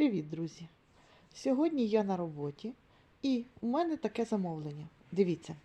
Привіт, друзі! Сьогодні я на роботі і у мене таке замовлення. Дивіться,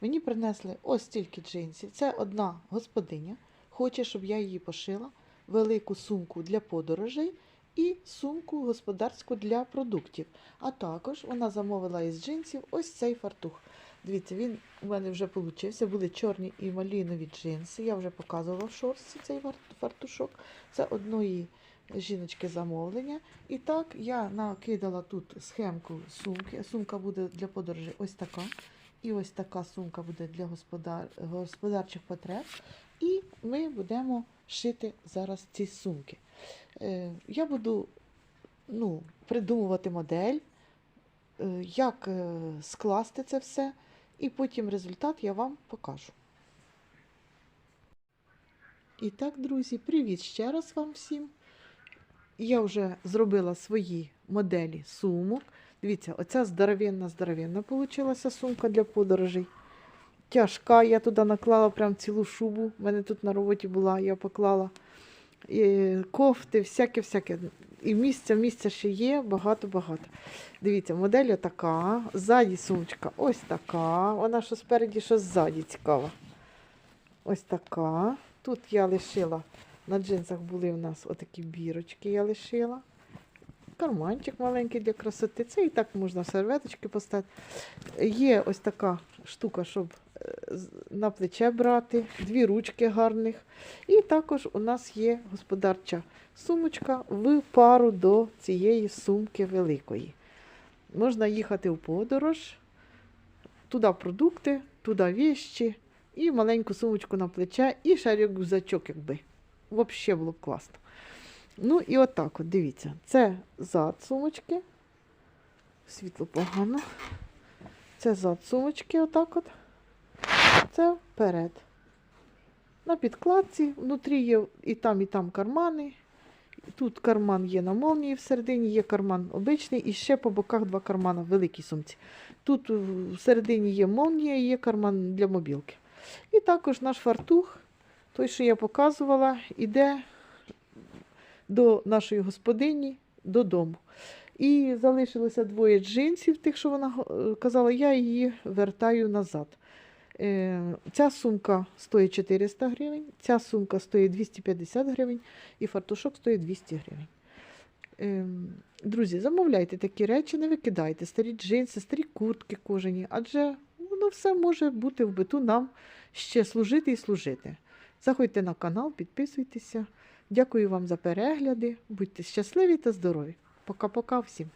мені принесли ось стільки джинсів. Це одна господиня. Хоче, щоб я її пошила, велику сумку для подорожей і сумку господарську для продуктів. А також вона замовила із джинсів ось цей фартух. Дивіться, він у мене вже получився. Були чорні і малінові джинси. Я вже показувала в шорсті цей фартушок. Це одної жіночки замовлення. І так я накидала тут схемку сумки. Сумка буде для подорожі ось така. І ось така сумка буде для господар... господарчих потреб. І ми будемо шити зараз ці сумки. Е, я буду ну, придумувати модель, е, як е, скласти це все, і потім результат я вам покажу. І так, друзі, привіт ще раз вам всім. Я вже зробила свої моделі сумок. Дивіться, оця здоровенна, здоровенна получилася сумка для подорожей. Тяжка, я туди наклала прям цілу шубу. У мене тут на роботі була, я поклала і кофти, всяке-всяке. І місця, місця ще є, багато-багато. Дивіться, модель така, ззаді сумочка ось така. Вона що спереді, що ззаді цікава. Ось така. Тут я лишила, на джинсах були у нас отакі бірочки, я лишила. Карманчик маленький для красоти. Це і так можна серветочки поставити. Є ось така штука, щоб е, на плече брати, дві ручки гарних. І також у нас є господарча сумочка в пару до цієї сумки великої. Можна їхати в подорож, туди продукти, туди віщі, і маленьку сумочку на плече, і ще рюкзачок, якби. Взагалі було б класно. Ну і отак, от, дивіться, це зад сумочки. Світло погано. Це зад сумочки, отак от. Це вперед. На підкладці, внутрі є і там, і там кармани. Тут карман є на молнії всередині, є карман обичний, і ще по боках два кармана в великій сумці. Тут всередині є молнія є карман для мобілки. І також наш фартух, той, що я показувала, іде до нашої господині додому. І залишилося двоє джинсів, тих, що вона е, казала, я її вертаю назад. Е, Ця сумка стоїть 400 гривень, ця сумка стоїть 250 гривень і фартушок стоїть 200 гривень. Ем, Друзі, замовляйте такі речі, не викидайте старі джинси, старі куртки кожені, адже воно все може бути в биту нам ще служити і служити. Заходьте на канал, підписуйтеся. Дякую вам за перегляди. Будьте щасливі та здорові. Пока-пока всім.